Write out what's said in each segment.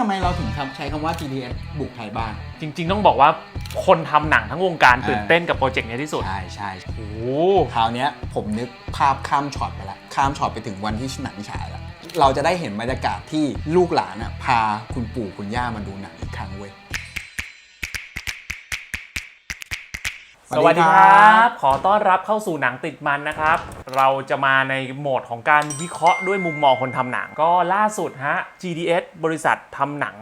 ทำไมเราถึงคำใช้คำว่า GDS บุกไทยบ้าน จริง ๆ ต้องบอกว่าคนทำหนังทั้งวงการอ่าตื่นเต้นกับโปรเจกต์นี้ที่สุดใช่ใช่โอ้โหคราวเนี้ยผมนึกภาพข้ามช็อตไปแล้วข้ามช็อตไปถึงวันที่หนังฉายแล้วเราจะได้เห็นบรรยากาศที่ลูกหลานอะพาคุณปู่คุณย่ามาดูหนังอีกครั้งเว้ย สวัสดีครับ ขอต้อนรับเข้าสู่หนังติดมันนะครับ เราจะมาในโหมดของการวิเคราะห์ด้วยมุมมองคนทำหนัง ก็ล่าสุดฮะ GDS บริษัททำหนัง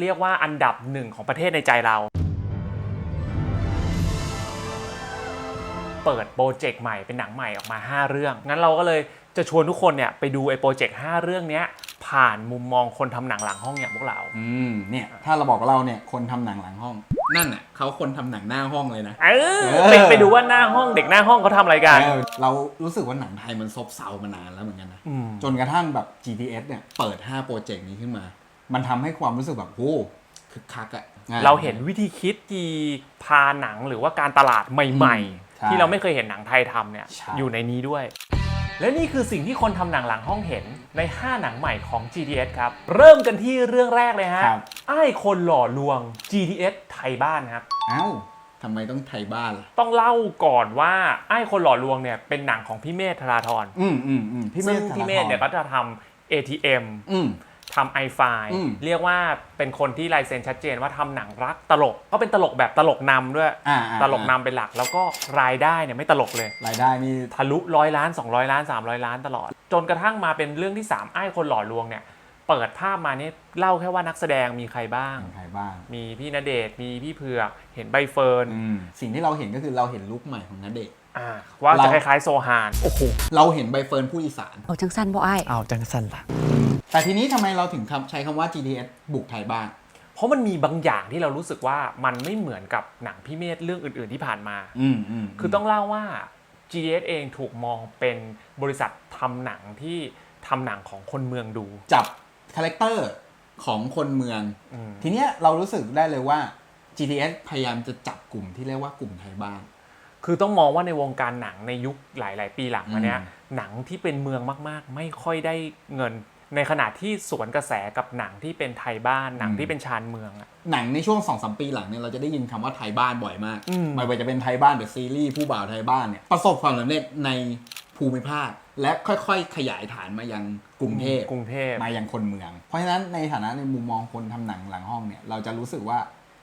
เรียกว่าอันดับหนึ่งของประเทศในใจเรา เปิดโปรเจกต์ใหม่เป็นหนังใหม่ออกมา 5 เรื่อง งั้นเราก็เลยจะชวนทุกคนเนี่ยไปดูไอ้โปรเจกต์5เรื่องเนี้ย ผ่านมุมมองคนทำหนังหลังห้องอย่างพวกเรา อืมเนี่ยถ้าเราบอกว่าเราเนี่ยคนทำหนังหลังห้อง นั่นน่ะเขาคนทำหนังหน้าห้องเลยนะเออเออไปไปดูว่าหน้าห้องเด็กหน้าห้องเขาทำอะไรกันเออเรารู้สึกว่าหนังไทยมันซบเซามานานแล้วเหมือนกันนะอืมจนกระทั่งแบบ GTS เนี่ยเปิด 5 โปรเจกต์นี้ขึ้นมา มันทำให้ความรู้สึกแบบโอ้คึกคักอะเราเห็นวิธีคิดที่พาหนังหรือว่าการตลาดใหม่ใช่ๆ ที่เราไม่เคยเห็นหนังไทยทำเนี่ยใช่ อยู่ในนี้ด้วย และนี่คือสิ่งที่คนทำหนังหลังห้องเห็นใน 5 หนังใหม่ของ GDS ครับ เริ่มกันที่เรื่องแรกเลยฮะครับไอ้ายคนหล่อลวง GDS ไทยบ้านครับ เอ้าทำไมต้องไทยบ้านล่ะ ต้องเล่าก่อนว่าไอ้ายคนหล่อลวงเนี่ยเป็นหนังของพี่เมธธราธรอืมอืมอืมพี่เมซึ่ธงธาราธรพี่เมธเนี่ยก็จะทำ ATM อืม ทำไอไฟอืม เรียกว่าเป็นคนที่ลายเซ็นชัดเจนว่าทำหนังรักตลกก็เป็นตลกแบบตลกนำด้วย อ่าอ่าตลกนำเป็นหลักแล้วก็รายได้เนี่ยไม่ตลกเลย รายได้นี่ ทะลุร้อยล้าน 200 ล้าน 300 ล้านตลอด จนกระทั่งมาเป็นเรื่องที่3ไอ้ายคนหล่อลวงเนี่ย เปิดภาพมาเนี่ยเล่าแค่ว่านักแสดงมีใครบ้างของไทยบ้านมีพี่ณเดชน์มีพี่เผือกเห็นใบเฟิร์นอืมสิ่งที่เราเห็นก็คือเราเห็นลุคใหม่ของนัเดชน์ อ่าว่าเรา จะคล้ายๆโซฮาน โอ้โห เราเห็นใบเฟิร์นผู้อีสาน เอาจังสั้นบ่อ้ายเอาจังสันละ แต่ทีนี้ทำไมเราถึงคำใช้คำว่า GTS บุกไทยบ้านเพราะมันมีบางอย่างที่เรารู้สึกว่ามันไม่เหมือนกับหนังพี่เมธเรื่องอื่น ๆที่ผ่านมา อืมอืมคือต้องเล่าว่า GDS เองถูกมองเป็นบริษัททำหนังที่ทำหนังของคนเมืองดู จับคาแรคเตอร์ของคนเมือง อืม ทีเนี้ยเรารู้สึกได้เลยว่า GTS พยายามจะจับกลุ่มที่เรียกว่ากลุ่มไทยบ้าน คือต้องมองว่าในวงการหนังในยุคหลาย ๆ ปีหลังมาเนี้ยอืมหนังที่เป็นเมืองมาก ๆ ไม่ค่อยได้เงิน ในขณะที่สวนกระแสกับหนังที่เป็นไทยบ้านหนังที่เป็นชานเมืองอะ หนังในช่วง2อสปีหลังเนี่ยเราจะได้ยินคำว่าไทยบ้านบ่อยมากอืม ไม่ว่าจะเป็นไทยบ้านเดอะซีรีส์ผู้บ่าวไทยบ้านเนี่ยประสบความสำเร็จในภูมิภาค และค่อยๆ ขยายฐานมายังกรุงเทพกรุงเทพ มายังคนเมือง เพราะฉะนั้นในฐานะในมุมมองคนทำหนังหลังห้องเนี่ยเราจะรู้สึกว่า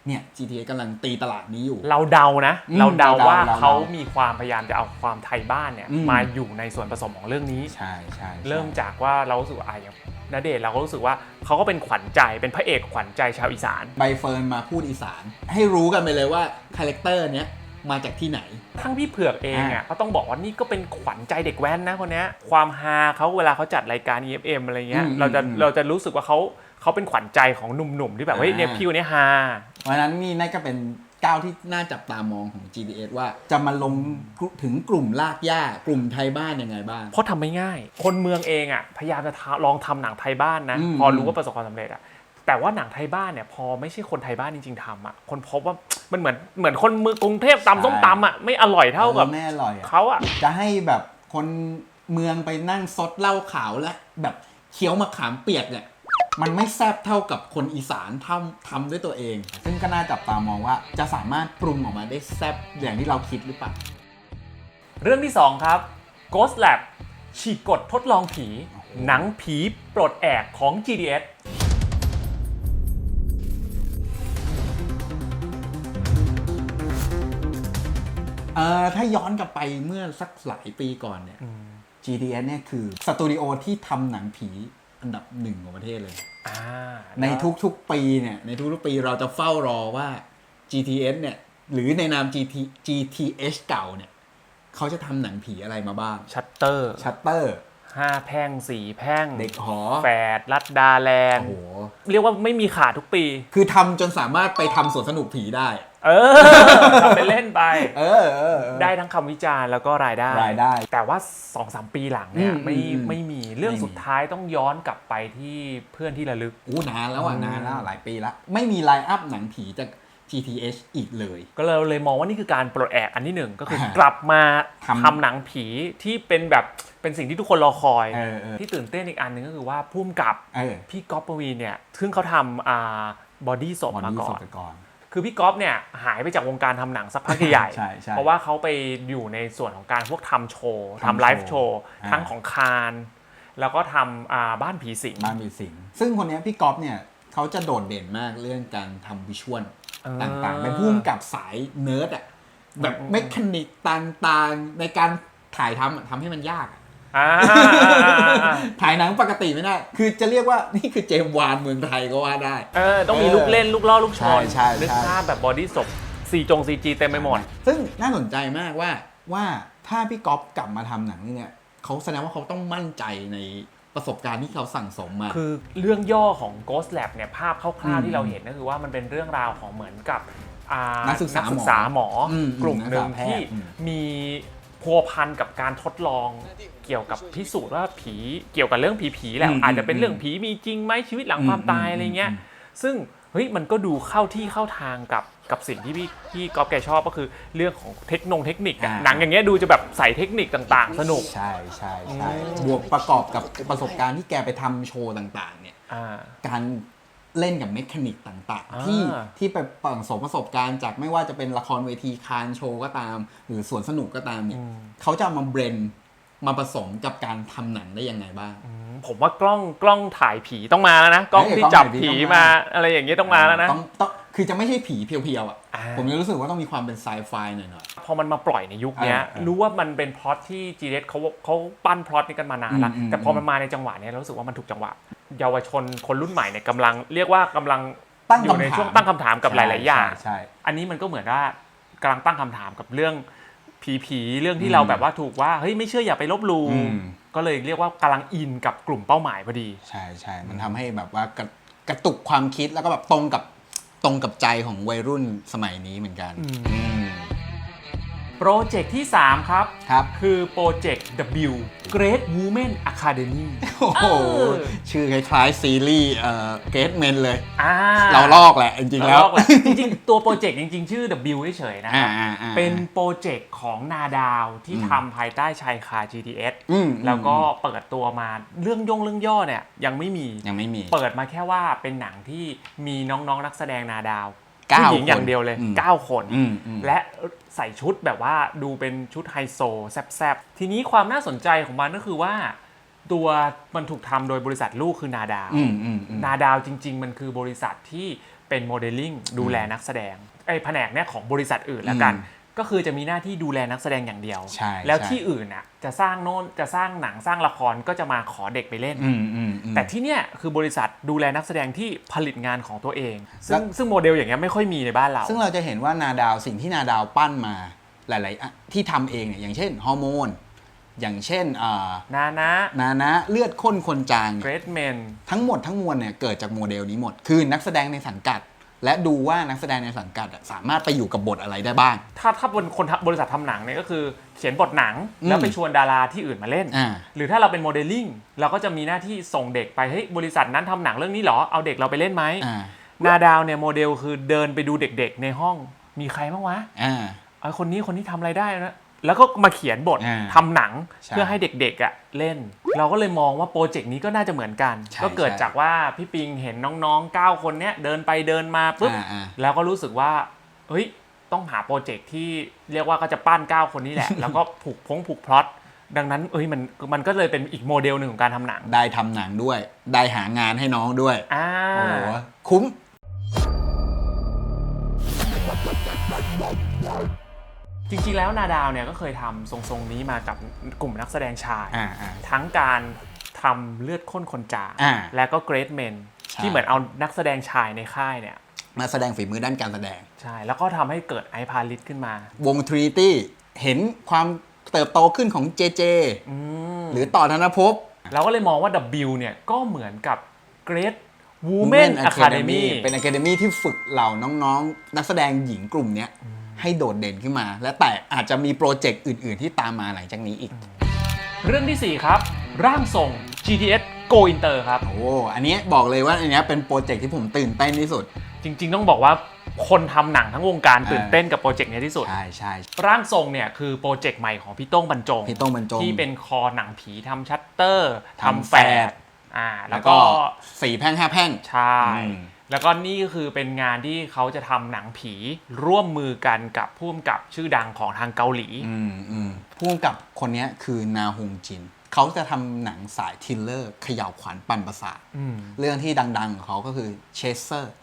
เนี่ย GTA กำลังตีตลาดนี้อยู่ เราเดานะ อืมเราเดาเราเดาว่าเราเดา เขามีความพยายามจะเอาความไทยบ้านเนี่ยอืมมาอยู่ในส่วนผสมของเรื่องนี้ใช่ใช่ใช่เริ่มจากว่าเรารู้สึกว่าอะอย่างณเดชน์เราก็รู้สึกว่าเขาก็เป็นขวัญใจเป็นพระเอกขวัญใจชาวอีสาน ใบเฟิร์นมาพูดอีสาน ให้รู้กันไปเลยว่าคาแรคเตอร์เนี้ยมาจากที่ไหน ทั้งพี่เผือกเองอะอ่าก็ต้องบอกว่านี่ก็เป็นขวัญใจเด็กแว้นนะคนเนี้ยความฮาเขาเวลาเขาจัดรายการ EFM อะไรเงี้ยเราจะเราจะรู้สึกว่าเขา เขาเป็นขวัญใจของหนุ่มๆที่แบบเฮ้ยเนี่ยพี่คนนี้ฮาเพราะฉะนั้นนี่น่าก็เป็นก้าวที่น่าจับตามองของ GTS ว่าจะมาลงถึงกลุ่มลากย่ากลุ่มไทยบ้านยังไงบ้าง เพราะทำไม่ง่าย คนเมืองเองอะพยายามจะทาลองทำหนังไทยบ้านนะอืมพอรู้ว่าประสบความสำเร็จอะแต่ว่าหนังไทยบ้านเนี่ยพอไม่ใช่คนไทยบ้านจริงๆทำอะคนพบว่ามันเหมือนเหมือนคนเมืองกรุงเทพตำส้มตำอะไม่อร่อยเท่ากับออแม่อร่อยอะเขาอะจะให้แบบคนเมืองไปนั่งซดเหล้าขาวและแบบเคี้ยวมะขามเปียกเนี่ย มันไม่แซ่บเท่ากับคนอีสานทำทำด้วยตัวเอง ซึ่งก็น่าจับตามองว่าจะสามารถปรุงออกมาได้แซ่บอย่างที่เราคิดหรือเปล่า เรื่องที่ 2 ครับ Ghost Lab ฉีกกฎทดลองผี หนังผีปลดแอกของ GDS เอ่อถ้าย้อนกลับไปเมื่อสักหลายปีก่อนเนี่ย GTS เนี่ยคือสตูดิโอที่ทำหนังผี อันดับหนึ่งของประเทศเลย อ่าในทุกๆปีเนี่ยในทุกๆปีเราจะเฝ้ารอว่า GTS เนี่ยหรือในนาม GT GTH เก่าเนี่ยเขาจะทำหนังผีอะไรมาบ้าง ชัตเตอร์ชัตเตอร์ ห้าแพร่งสี่แพร่งเด็กหอแฝดรัดดาแลนโอ้ด์โห เรียกว่าไม่มีขาดทุกปี คือทำจนสามารถไปทำสวนสนุกผีได้ เออทำไปเล่นไป เออเออเออ ได้ทั้งคำวิจารณ์แล้วก็รายได้ รายได้แต่ว่า2อสปีหลังเนี่ยอืมไม่อืมไม่มีเรื่องไม่มีสุดท้ายต้องย้อนกลับไปที่เพื่อนที่ระลึก อู้นานแล้วอะอืมนานแล้วอะหลายปีละไม่มีไลน์อัพหนังผีจาก GTH อีกเลย ก็เลยเลยมองว่านี่คือการปลดแอกอันที่หนึ่งก็คืออ่ากลับมาทำทำหนังผีที่เป็นแบบเป็นสิ่งที่ทุกคนรอคอย เออเออ ที่ตื่นเต้นอีกอันหนึ่งก็คือว่าพุ่มกับเออพี่ก๊อฟปวีนเนี่ยซึ่งเขาทำอ่าบอดี้ศพวันมานี้ก่สอดนไปก่อน คือพี่ก๊อฟเนี่ยหายไปจากวงการทำหนังสักพักใหญ่ใช่ใช่เพราะว่าเขาไปอยู่ในส่วนของการพวกทำโชว์ทำทำไลฟ์โชว์อ่าทั้งของคานแล้วก็ทำอ่าบ้านผีสิงบ้านมีสิง ซึ่งคนเนี้ยพี่ก๊อฟเนี่ยเขาจะโดดเด่นมากเรื่องการทำวิชวลอ่าต่างๆเป็นผู้กำกับสายเนิร์ดอะแบบอืมเมคานิกต่างๆ ในการถ่ายทำอะทำให้มันยากอะ อ่าถ่ายหนังปกติไม่ได้ คือจะเรียกว่านี่คือเจมส์วานเมืองไทยก็ว่าได้ เออต้องมีลูกเล่นลูกล่อลูกชนใช่ใช่ นึกใช่ภาพแบบบอดี้ศพซีจงซีจีเต็มไปหมด ซึ่งน่าสนใจมากว่าว่าถ้าพี่ก๊อฟกลับมาทำหนังนี่เนี่ยเขาแสดงว่าเขาต้องมั่นใจในประสบการณ์ที่เขาสั่งสมมา คือเรื่องย่อของ Ghost Lab เนี่ยภาพคร่าวอืมๆที่เราเห็นก็คือว่ามันเป็นเรื่องราวของเหมือนกับอ่านักศึกษาหมอษาหมออมกลุ่มหนึ่งนักศึกษาแพทย์ที่อืมมี พัวพันกับการทดลองเกี่ยวกับพิสูจน์ว่าผีเกี่ยวกับเรื่องผีๆแหละอืมอาจจะเป็นอืมเรื่องผีมีจริงไหมชีวิตหลังความตายอืมอะไรเงี้ยอืมซึ่งเฮ้ยมันก็ดูเข้าที่เข้าทางกับกับสิ่งที่พี่พี่ก๊อฟแกชอบก็คือเรื่องของเทคโนเทคนิคอะอ่า หนังอย่างเงี้ยดูจะแบบใส่เทคนิคต่างๆ สนุก ใช่ใช่ใช่อืมบวกประกอบกับประสบการณ์ที่แกไปทำโชว์ต่างๆเนี่ย อ่า การ เล่นกับเมคานิกต่างอ่าๆที่ที่ไปเปิดสมประสบการณ์จากไม่ว่าจะเป็นละครเวทีคานโชว์ก็ตาม หรือสวนสนุกก็ตามเนี่ยเขาจะเอามาเบรนมาผสมกับการทำหนังได้ยังไงบ้างอืมผมว่ากล้องกล้องถ่ายผีต้องมาแล้วนะ กล้องเอ้ยที่กล้องจับถ่ายผีผีต้องมามาอะไรอย่างเงี้ยต้องมาแล้วนะต้องต้องคือจะไม่ใช่ผีเพียวๆอะอ่าผมจะรู้สึกว่าต้องมีความเป็นไซไฟหน่อย พอมันมาปล่อยในยุคเนี้ยเออเออรู้ว่ามันเป็นพล็อตที่จีเเขาเขาปั้นพล็อตนี้กันมานานแล้วอืมอืมแต่พอมันมาในจังหวะเนี้ยเรารู้สึกว่ามันถูกจังหวะ เยาวชนคนรุ่นใหม่เนี่ยกำลังเรียกว่ากำลังๆตั้งอยู่ในคำถามช่วงตั้งคำถามกับหลาย ๆ อย่างใช่ใช่อันนี้มันก็เหมือนว่ากำลังตั้งคำถามกับเรื่องผีผีๆเรื่องที่อืมเราแบบว่าถูกว่าเฮ้ยไม่เชื่ออย่าไปลบหลู่อืมก็เลยเรียกว่ากำลังอินกับกลุ่มเป้าหมายพอดี ใช่ใช่มันทำให้แบบว่ากระกระตุกความคิดแล้วก็แบบตรงกับตรงกับใจของวัยรุ่นสมัยนี้เหมือนกันอืมอืม โปรเจกต์ที่ 3 ครับ ครับ คือโปรเจกต์ W Great Women Academy โอ้โหเออชื่อคล้ายๆซีรีส์เอ่อเกตเมนเลย อ่าเราลอกแหละ จริงๆเราแล้วลอกแหละจริงๆ ตัวโปรเจกต์จริงๆ ชื่อ W เฉยๆนะคอ่ารับ อ่าอ่า เป็นโปรเจกต์ของนาดาวที่อืมทำภายใต้ชายคา GTS อืม แล้วก็เปิดตัวมาเรื่องย่งเรื่องย่อเนี่ยยังไม่มี ยังไม่มี เปิดมาแค่ว่าเป็นหนังที่มีน้องๆ นักแสดงนาดาวเก้า ผู้หญิงคนอย่างเดียวเลยอืม9คนอืมอืมและใส่ชุดแบบว่าดูเป็นชุดไฮโซแซบๆ ทีนี้ความน่าสนใจของมันก็คือว่า ตัวมันถูกทำโดยบริษัทลูกคือนาดาวอืมอืมอืมนาดาวจริง ๆ มันคือบริษัทที่เป็นโมเดลลิ่งดูแลนักแสดงไอ้แผนกเนี้ยของบริษัทอื่นแล้วกันอืม ก็คือจะมีหน้าที่ดูแลนักแสดงอย่างเดียว ใช่แล้วใช่ที่อื่นน่ะจะสร้างโน่นจะสร้างหนังสร้างละครก็จะมาขอเด็กไปเล่น อืมอืมอืม แต่ที่เนี้ยคือบริษัทดูแลนักแสดงที่ผลิตงานของตัวเอง ซึ่แล้งวซึ่งโมเดลอย่างเงี้ยไม่ค่อยมีในบ้านเรา ซึ่งเราจะเห็นว่านาดาวสิ่งที่นาดาวปั้นมาหลายๆอะที่ทำเองเนี่ยอย่างเช่นฮอร์โมน อย่างเช่นอ่านานะนานะเลือดข้นคนจางเกรเนี่ยดเมน ทั้งหมดทั้งมวลเนี่ยเกิดจากโมเดลนี้หมด คือนักแสดงในสังกัด และดูว่านักแสดงในสังกัดอะสามารถไปอยู่กับบทอะไรได้บ้าง ถ้าถ้าบนคนทำบริษัททำหนังเนี่ยก็คือเขียนบทหนังอืมแล้วไปชวนดาราที่อื่นมาเล่น อ่า หรือถ้าเราเป็นโมเดลลิ่งเราก็จะมีหน้าที่ส่งเด็กไปเฮ้ยบริษัทนั้นทำหนังเรื่องนี้เหรอเอาเด็กเราไปเล่นไหมอ่านาดาวเนี่ยโมเดลคือเดินไปดูเด็ก ๆ ในห้องมีใครบ้างวะอ่าไอ้คนนี้คนนี้ทำอะไรได้นะแล้วก็มาเขียนบทอ่าทำหนังใช่ เพื่อให้เด็กๆอะเล่น เราก็เลยมองว่าโปรเจกต์นี้ก็น่าจะเหมือนกัน ใช่ก็เกิดใช่จากว่าพี่ปิงเห็นน้องๆ 9 คนเนี้ยเดินไปเดินมาปุ๊บอ่าอ่า แล้วก็รู้สึกว่าเฮ้ยต้องหาโปรเจกต์ที่เรียกว่าก็จะปั้น 9 คนนี้แหละ แล้วก็ผูกพงผูกพล็อตดังนั้นเอ้ยมันมันก็เลยเป็นอีกโมเดลหนึ่งของการทำหนังได้ทำหนังด้วย ได้หางานให้น้องด้วย อ่า โอ้โหคุ้ม จริงๆแล้วนาดาวเนี่ยก็เคยทำทรงๆนี้มากับกลุ่มนักแสดงชาย อ่าอ่า ทั้งการทำเลือดข้นคนจางอ่าและก็เกรดเมนใช่ ที่เหมือนเอานักแสดงชายในค่ายเนี่ยมาแสดงฝีมือด้านการแสดง ใช่แล้วก็ทำให้เกิดไอพาลิสขึ้นมาวงทรีตี้เห็นความเติบโตขึ้นของเจเจอืมหรือต่อธนภพ เราก็เลยมองว่า W เนี่ยก็เหมือนกับ Great Women Academy เป็น Academy ที่ฝึกเหล่าน้องๆ นักแสดงหญิงกลุ่มเนี้ย ให้โดดเด่นขึ้นมา และแต่อาจจะมีโปรเจกต์อื่น ๆ ที่ตามมาหลังจากนี้อีก เรื่องที่4 ครับ ร่างทรง GTS Go Inter ครับ โอ้ อันเนี้ยบอกเลยว่าอันเนี้ยเป็นโปรเจกต์ที่ผมตื่นเต้นที่สุด จริง ๆ ต้องบอกว่าคนทำหนังทั้งวงการอ่าตื่นเต้นกับโปรเจกต์นี้ที่สุด ใช่ใช่ร่างทรงเนี่ยคือโปรเจกต์ใหม่ของพี่โต้งบรรจง พี่โต้งบรรจง ที่เป็นคอหนังผีทำชัตเตอร์ทำทำแฟแฟดดอ่า แล้แล้ววก็ก็สี่แพร่งห้าแพร่ง ใช่อืม แล้วก็นี่ก็คือเป็นงานที่เขาจะทำหนังผีร่วมมือกันกับผู้กำกับชื่อดังของทางเกาหลี อืมอืมพ่วงกับคนเนี้ยคือนาฮงจิน เขาจะทำหนังสายทริลเลอร์เขย่าวขวัญปั่นประสาท อืม เรื่องที่ดังๆของเขาก็คือเชสเซอร์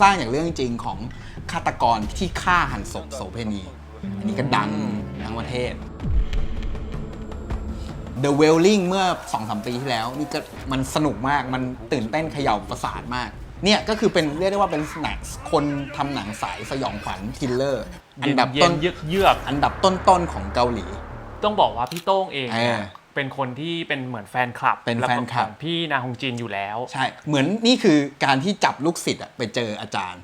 สร้างอย่างเรื่องจริงของฆาตกรที่ฆ่าหันศพโสเพณี อันนี้ก็ดังทั้งประเทศ The Wailing เมื่อ2อสปีที่แล้ว นี่ก็มันสนุกมากมันตื่นเต้นเขย่าประสาทมาก เนี่ยก็คือเป็นเรียกได้ว่าเป็นหนังคนทำหนังสายสยองขวัญทริลเลอร์ อันดับเย็ต้นนๆเยือกเยือกอันดับต้นๆของเกาหลีๆต้องบอกว่าพี่โต้งเองเนี่ยเออเป็นคนที่เป็นเหมือนแฟนคลับเป็นล้วก็แฟนคลับของพี่นาฮงจินอยู่แล้ว ใช่ เหมือนนี่คือการที่จับลูกศิษย์อะไปเจออาจารย์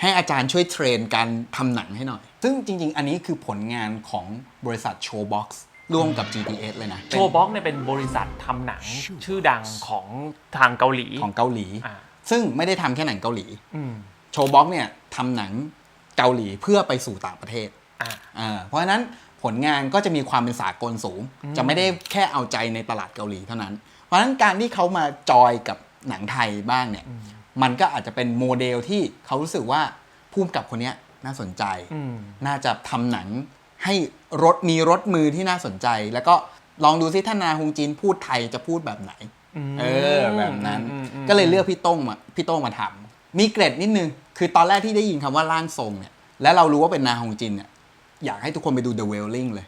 ให้อาจารย์ช่วยเทรนการทำหนังให้หน่อย ซึ่งจริง ๆ อันนี้คือผลงานของบริษัท Showbox ร่วมกับ GTS เลยนะโชว์บ็อกเนี่ยเป็นบริษัททำหนังชื่อดังของทางเกาหลี ของเกาหลี อ่า ซึ่งไม่ได้ทำแค่หนังเกาหลี อืม Showbox เนี่ยทำหนังเกาหลีเพื่อไปสู่ต่างประเทศอ่า อ่าเพราะฉะนั้นผลงานก็จะมีความเป็นสากลสูง จะไม่ได้แค่เอาใจในตลาดเกาหลีเท่านั้น เพราะฉะนั้นการที่เขามาจอยกับหนังไทยบ้างเนี่ย มันก็อาจจะเป็นโมเดลที่เขารู้สึกว่าภูมิกับคนเนี้ยน่าสนใจ อืม น่าจะทำหนัง ให้รถมีรถมือที่น่าสนใจ แล้วก็ลองดูซิถ้านาฮงจีนพูดไทยจะพูดแบบไหน เออแบบนั้นอืมอืมก็เลยเลือกพี่โต้งมาพี่โต้งมาทำมีเกร็ดนิดนึง คือตอนแรกที่ได้ยินคำว่าร่างทรงเนี่ย และเรารู้ว่าเป็นนาฮงจินเนี่ย อยากให้ทุกคนไปดู The Wailing เลย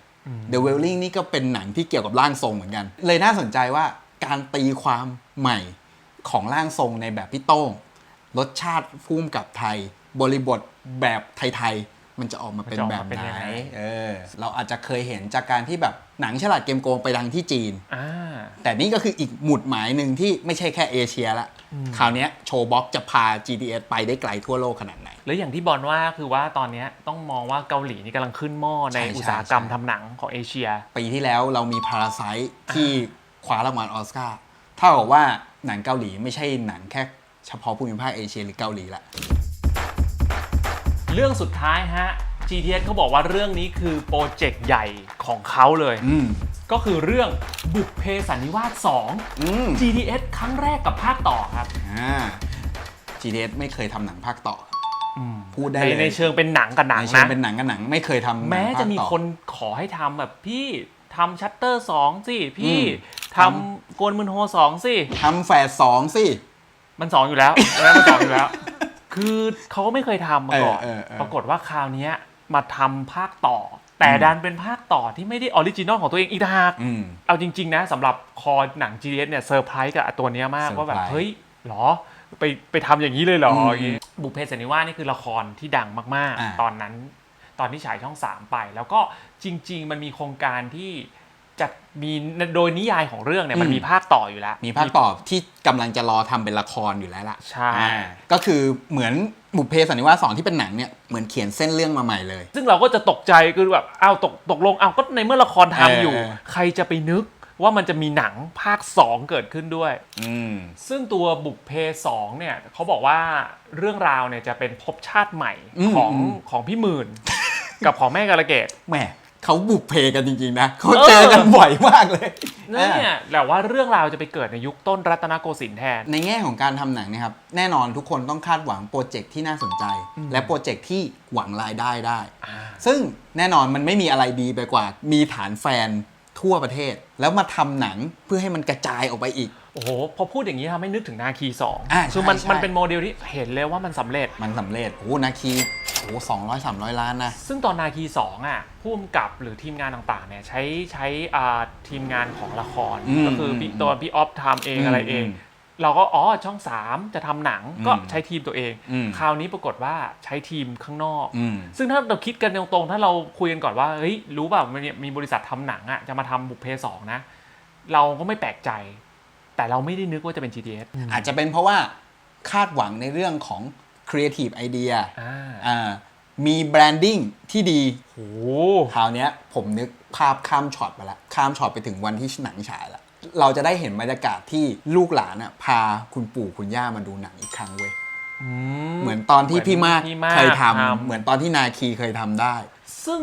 The Wailing นี่ก็เป็นหนังที่เกี่ยวกับร่างทรงเหมือนกัน เลยน่าสนใจว่าการตีความใหม่ของร่างทรงในแบบพี่โต้งรสชาติฟูมกับไทย บริบทแบบไทยๆ มันจะออกมาเป็นมันจะออกแบมาบเป็นไหนยังไงเออเราอาจจะเคยเห็นจากการที่แบบหนังฉลาดเกมโกงไปดังที่จีนอ่าแต่นี่ก็คืออีกหมุดหมายหนึ่งที่ไม่ใช่แค่เอเชียละ คราวเนี้ยโชว์บ็อกจะพา GDS ไปได้ไกลทั่วโลกขนาดไหน แล้วอย่างที่บอลว่าคือว่าตอนเนี้ยต้องมองว่าเกาหลีนี่กำลังขึ้นหม้อในใช่อุตสาหกรรมใช่ทำหนังของเอเชีย ปีที่แล้วเรามีพาราไซที่คว้ารางวัลออสการ์เท่ากับว่าหนังเกาหลีไม่ใช่หนังแค่เฉพาะภูมิภาคเอเชียหรือเกาหลีละ เรื่องสุดท้ายฮะ GTS เขาบอกว่าเรื่องนี้คือโปรเจกต์ใหญ่ของเขาเลย อืมก็คือเรื่องบุพเพสันนิวาส อืม2 GTS ครั้งแรกกับภาคต่อครับอ่า GDS ไม่เคยทำหนังภาคต่ออพูดได้ในเลยในเชิงเป็นหนังกับหนังในเชิงนะ เป็นหนังกับหนัง ไม่เคยทำหนังแม้จะภามีต่อคนขอให้ทำแบบพี่ทำชัตเตอร์สองสิพี่อืม ทำโกนมืนโฮสองสิ ทำแฝดสองสิ มันสองอยู่แล้ว แล้วมันสองอยู่แล้ว คือเขาก็ไม่เคยทำมาก่อน เออเออเออ ปรากฏว่าคราวเนี้ยมาทำภาคต่อ แต่ดันเป็นภาคต่อที่ไม่ได้ออริจินอลของตัวเองอีกต่างหากอืม เอาจริง ๆ นะสำหรับคอหนัง GDS เนี่ยเซอร์ไพรส์กับตัวเนี้ยมากเซอร์ไพรส์ว่าแบบเฮ้ยเหรอ ไปไปทำอย่างนี้เลยเหรออืมอย่างงี้บุพเพสันนิวาสนี่คือละครที่ดังมากอ่า ๆ ตอนนั้น ตอนที่ฉายช่อง 3 ไป แล้วก็จริง ๆ มันมีโครงการที่ จะมีโดยนิยายของเรื่องเนี่ยมันมีภาคต่ออยู่แล้ว มีภาคต่อที่กำลังจะรอทำเป็นละครอยู่แล้วล่ะใช่อ่าก็คือเหมือนบุพเพสันนิวาสสองที่เป็นหนังเนี่ยเหมือนเขียนเส้นเรื่องมาใหม่เลย ซึ่งเราก็จะตกใจคือแบบอ้าวตกตกลงอ้าวก็ในเมื่อละครทำอยู่เออใครจะไปนึกว่ามันจะมีหนังภาค 2 เกิดขึ้นด้วยอืมซึ่งตัวบุกเพ2เนี่ยเขาบอกว่าเรื่องราวเนี่ยจะเป็นภพชาติใหม่อืมของอืมของพี่หมื่น กับของแม่กาลเกตแหม เขาบุกเพกันจริงๆนะเขาเจอกันบ่อยมากเลยนั่นเนี่ยแต่ว่าเรื่องราวจะไปเกิดในยุคต้นรัตนโกสินทร์แทน ในแง่ของการทำหนังเนะครับ แน่นอนทุกคนต้องคาดหวังโปรเจกต์ที่น่าสนใจ และโปรเจกต์ที่หวังรายได้ได้ ซึ่งแน่นอนมันไม่มีอะไรดีไปกว่า มีฐานแฟนทั่วประเทศ แล้วมาทำหนังเพื่อให้มันกระจายออกไปอีก โอ้โหพอพูดอย่างนี้ทำให้นึกถึงนาคีสองอ่าคือมันใช่ใช่ มันเป็นโมเดลที่เห็นเลยว่ามันสำเร็จ มันสำเร็จโอ้โหนาคีโอ้โหสองร้อยสามร้อยล้านนะ ซึ่งตอนนาคีสองอะผู้กำกับหรือทีมงานต่างๆเนี่ยใช้ใช้อ่าทีมงานของละคร อืมก็คือพี่อืมตัวพี่ออฟทำเองอืมอะไรเอง อืมเราก็อ๋อช่อง 3 จะทำหนังก็อืมใช้ทีมตัวเอง อืม คราวนี้ปรากฏว่าใช้ทีมข้างนอก อืม ซึ่งถ้าเราคิดกันตรงๆ ถ้าเราคุยกันก่อนว่า เฮ้ย รู้ป่ะมันมีบริษัททำหนังอะจะมาทำบุพเพสองนะ เราก็ไม่แปลกใจ แต่เราไม่ได้นึกว่าจะเป็น GTS อาจจะเป็นเพราะว่าคาดหวังในเรื่องของ Creative Idea อ่าอ่ามีแบรนดิ้งที่ดีโอ้คราวเนี้ยผมนึกภาพข้ามช็อตไปละข้ามช็อตไปถึงวันที่หนังฉายละเราจะได้เห็นบรรยากาศที่ลูกหลานอะพาคุณปู่คุณย่ามาดูหนังอีกครั้งเว้ยอืเหมือนตอนที่พี่มากพี่มากเคยทำทำเหมือนตอนที่นาคีเคยทำได้ ซึ่ง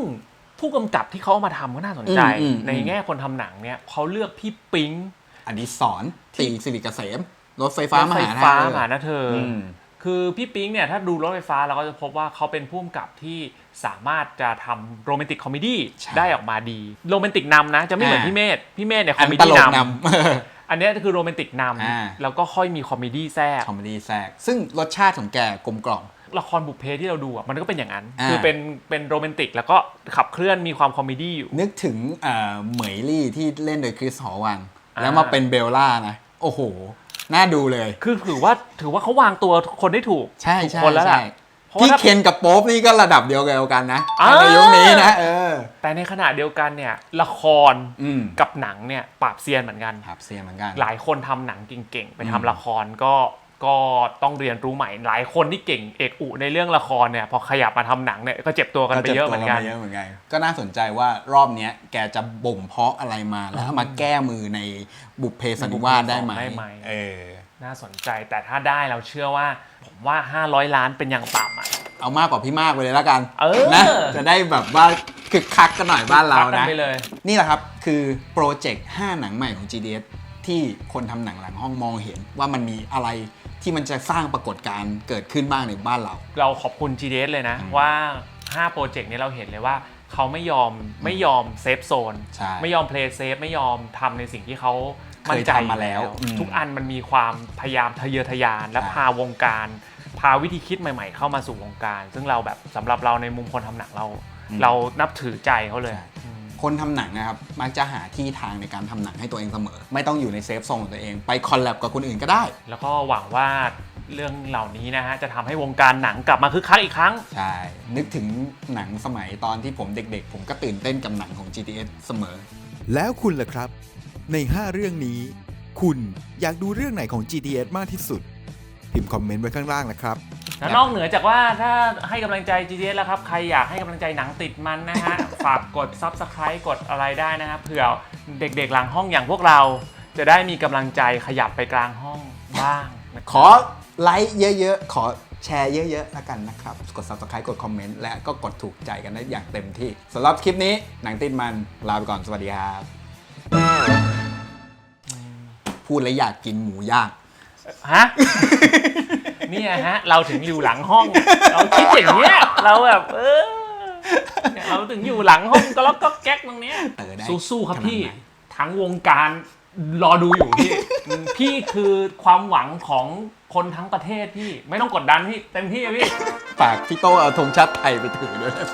ผู้กำกับที่เขาเอามาทำก็น่าสนใจ อืมอืมในแง่คนทำหนังเนี่ยเขาเลือกพี่ปิ๊ง อดิศรตีสิริเกษมรถไฟฟ้ามไฟหาฟ้าธาตุมหานะเธออม คือพี่ปิ๊งเนี่ยถ้าดูรถไฟฟ้าเราก็จะพบว่าเขาเป็นผู้กำกับที่สามารถจะทำโรแมนติกคอมเมดี้ใช่ได้ออกมาดีโรแมนติกนำนะ จะไม่เหมือนอ่า พี่เมธพี่เมธเนี่ยคอัอมนเมตดี้ลกนนำ อันเนี้ยคือโรแมนติกนอ่าำแล้วก็ค่อยมีคอมเมดี้แทรกำคอมเมดี้แทรกซึ่งรสชาติของแกกลมกล่อม ละครบุพเพที่เราดูอะมันก็เป็นอย่างนั้น อ่า คือเป็นเป็นโรแมนติกแล้วก็ขับเคลื่อนมีความคอมเมดี้อยู่ นึกถึงเอ่อเหมยลี่ที่เล่นโดยคริสหอวังอ่า แล้วมาเป็นเบลล่านะโอ้โห น่าดูเลย คือถือว่าถือว่าเขาวางตัวคนได้ถูกใช่ถูกใช่คนแล้วล่ะใช่เพราะว่าที่ถ้าเคนกับโป๊ปนี่ก็ระดับเดียวกันนะอ่าในยุคนี้นะเออ แต่ในขณะเดียวกันเนี่ย ละครอืมกับหนังเนี่ยปราบเซียนเหมือนกันครับเซียนเหมือนกัน หลายคนทำหนังเก่งๆ ไปอืมทำละครก็ ก็ต้องเรียนรู้ใหม่หลายคนที่เก่งเอกอุในเรื่องละครเนี่ยพอขยับมาทำหนังเนี่ยก็เจ็บตัวกันไปเยอะเหมือนกันจ็บตัวไปเยอะเหมือนกันก็น่าสนใจว่ารอบเนี้ยแกจะบ่มเพาะอะไรมาแล้วเอามาแก้มือในบุพเพสันนิวาสได้ไหมได้ไหมเออน่าสนใจแต่ถ้าได้เราเชื่อว่า ผมว่า 500 ล้านเป็นอย่างต่ำอะเอามากกว่าพี่มากไปเลยแล้วกันเออนะจะได้แบบว่าคึกคักกันหน่อยบ้านเราพักกันะไปเลยนี่แหละครับคือโปรเจกต์5หนังใหม่ของ GDS ที่คนทำหนังหลังห้องมองเห็นว่ามันมีอะไร ที่มันจะสร้างปรากฏการณ์เกิดขึ้นบ้างในบ้านเรา เราขอบคุณ GDS เลยนะอืมว่า 5 โปรเจกต์นี้เราเห็นเลยว่าเขาไม่ยอมไม่ยอมเซฟโซนใช่ไม่ยอมเพลย์เซฟไม่ยอมทำในสิ่งที่เขามั่นใจเคยทำมาแล้วอืมทุกอันมันมีความพยายามทะเยอทะยานและใช่ พาวงการ พาวิธีคิดใหม่ ๆ เข้ามาสู่วงการ ซึ่งเราแบบสำหรับเราในมุมคนทำหนังเรา เรานับถือใจเขาเลย คนทำหนังนะครับมักจะหาที่ทางในการทำหนังให้ตัวเองเสมอ ไม่ต้องอยู่ในเซฟโซนของตัวเอง ไปคอลแลบกับคนอื่นก็ได้ แล้วก็หวังว่าเรื่องเหล่านี้นะฮะจะทำให้วงการหนังกลับมาคึกคักอีกครั้ง ใช่ นึกถึงหนังสมัยตอนที่ผมเด็กๆ ผมก็ตื่นเต้นกับหนังของ GTS เสมอ แล้วคุณล่ะครับ ใน 5 เรื่องนี้ คุณอยากดูเรื่องไหนของ GTS มากที่สุด พิมพ์คอมเมนต์ไว้ข้างล่างนะครับแล้วนอกเหนือจากว่าถ้าให้กำลังใจ GTS แล้วครับ ใครอยากให้กำลังใจหนังติดมันนะฮะ ฝากกด Subscribe กดอะไรได้นะครับเผื่อเด็กๆหลังห้องอย่างพวกเรา จะได้มีกำลังใจขยับไปกลางห้องบ้างนะครับขอไลค์เยอะๆ ขอแชร์เยอะๆแล้วกันนะครับ กด subscribe กดคอมเมนต์และก็กดถูกใจกันได้อย่างเต็มที่สำหรับคลิปนี้หนังติดมันลาไปก่อนสวัสดีครับ พูดแล้วอยากกินหมูย่าง ฮะ เนี่ยฮะ เราถึงอยู่หลังห้อง เราคิดอย่างเนี้ย เราแบบ เออ เนี่ยเราถึงอยู่หลังห้องก็ล็อกก็แก๊กตรงเนี้ยเออได้สู้ๆครับขนาดพี่ไหน ทั้งวงการรอดูอยู่พี่พี่คือความหวังของคนทั้งประเทศพี่ ไม่ต้องกดดันพี่เต็มที่อะพี่ ฝากพี่โตเอาธงชาติไทยไปถือด้วยนะ